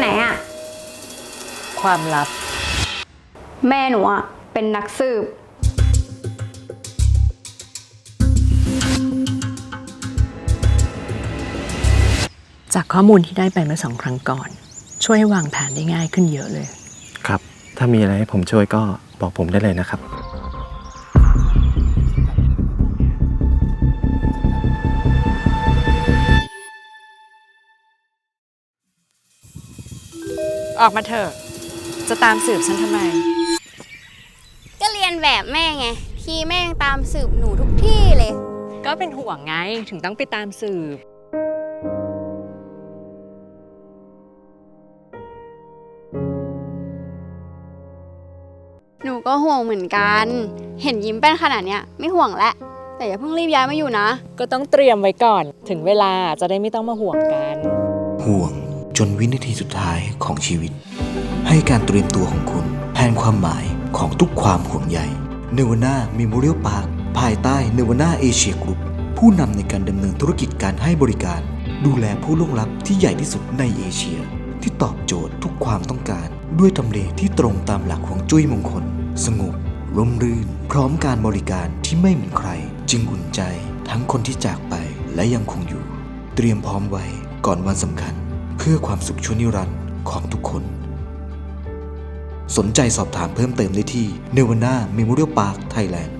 ไหนอะความลับ แม่หนูอะเป็นนักสืบ จากข้อมูลที่ได้ไปเมื่อสองครั้งก่อน ช่วยให้วางแผนได้ง่ายขึ้นเยอะเลย ครับ ถ้ามีอะไรให้ผมช่วยก็บอกผมได้เลยนะครับ ออกมาเถอะ จะตามสืบฉันทำไม ก็เรียนแบบแม่ไงที่แม่ยังตามสืบหนูทุกที่เลย ก็เป็นห่วงไงถึงต้องไปตามสืบ หนูก็ห่วงเหมือนกัน เห็นยิ้มเป็นขนาดเนี้ยไม่ห่วงแล้วแต่อย่าเพิ่งรีบย้ายมาอยู่นะ ก็ต้องเตรียมไว้ก่อน ถึงเวลาจะได้ไม่ต้องมาห่วงกัน ห่วง จนวินาทีสุดท้ายของชีวิต ให้การเตรียมตัวของคุณแทนความหมายของทุกความห่วงใยเนวนามีโมเรียลพาร์คภายใต้เนวนาเอเชียกรุ๊ปผู้นำในการดำเนินธุรกิจการให้บริการ ดูแลผู้ล่วงลับที่ใหญ่ที่สุดในเอเชีย ที่ตอบโจทย์ทุกความต้องการ ด้วยทำเลที่ตรงตามหลักของจุ้ยมงคล สงบร่มรื่น พร้อมการบริการที่ไม่เหมือนใคร จึงอุ่นใจทั้งคนที่จากไปและยังคงอยู่ เตรียมพร้อมไว้ก่อนวันสำคัญ เพื่อความสุขชั่วนิรันดร์ของทุกคน สนใจสอบถามเพิ่มเติมได้ที่ n e v a n a Memorial Park Thailand